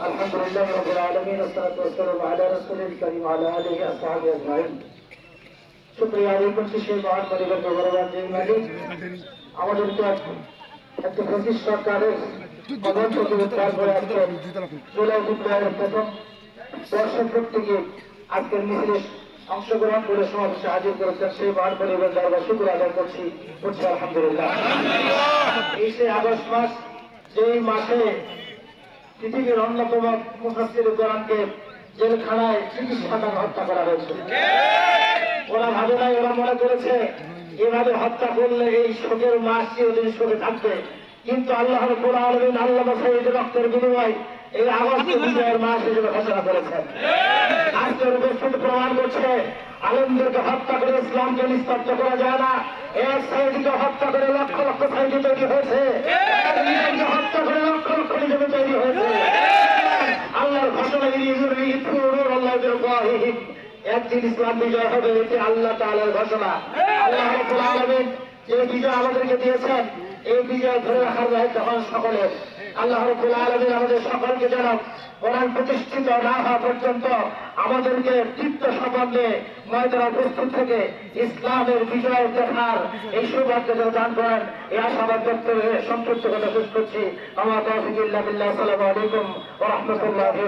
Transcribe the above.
الحمد لله رب العالمين والصلاة والسلام على رسول الكريم وعلى آله وأصحابه أجمعين শুক্রিয়া আদায় করছি সেই মহান পরিবার ভগবান যে মালিক আমাদেরকে একটা ব্রিটিশ সরকারের কবল থেকে উদ্ধার করে আজকে জুলাই বিপ্লবের প্রথম বর্ষপূর্তিকে আজকের মিছিলে অংশগ্রহণ করে সমাবেশে হাজির করেছেন সেই মহান পরিবার দরবার শুক্র আদায় করছি করছি আলহামদুলিল্লাহ এই সে আগস্ট মাস যেই মাসে পৃথিবীর অন্যতম মুখাস্তির কোরআনকে জেলখানায় চিকিৎসা চিকিৎসাদান হত্যা করা হয়েছে। ওরা ভাবে নাই ওরা মনে করেছে এভাবে হত্যা করলে এই শোকের মাস চিরদিন শোকে থাকবে। কিন্তু আল্লাহর কোরআন আলমিন আল্লাহ শহীদ রক্তের বিনিময় এই আগস্ট বিজয়ের মাস হিসেবে ঘোষণা করেছেন আজকের উপস্থিত প্রমাণ করছে আলমদেরকে হত্যা করে ইসলামকে নিস্তব্ধ করা যায় না। এক সাইদিকে হত্যা করে লক্ষ লক্ষ সাইদি তৈরি হয়েছে এক নিজেকে হত্যা করে লক্ষ লক্ষ নিজেকে তৈরি হয়েছে আল্লাহর ঘোষণা বেরিয়ে যাবে ইফুরুর একদিন ইসলাম বিজয় হবে, এটি আল্লাহ ঘোষণা। যে বিজয় আমাদেরকে দিয়েছেন, এই বিজয় ধরে রাখার দায়িত্ব হন সকলের। আল্লাহ আলামিন আমাদের সকলকে যেন প্রতিষ্ঠিত না হওয়া পর্যন্ত আমাদেরকে তৃপ্ত সম্বন্ধে ময়দানে উপস্থিত থেকে ইসলামের বিজয় দেখার এই সৌভাগ্য যেন দান করেন, এই আশাবাদ ব্যক্ত হয়ে সংক্ষিপ্ত কথা শেষ করছি। আমার আসসালামু আলাইকুম রাহমাতুল্লাহি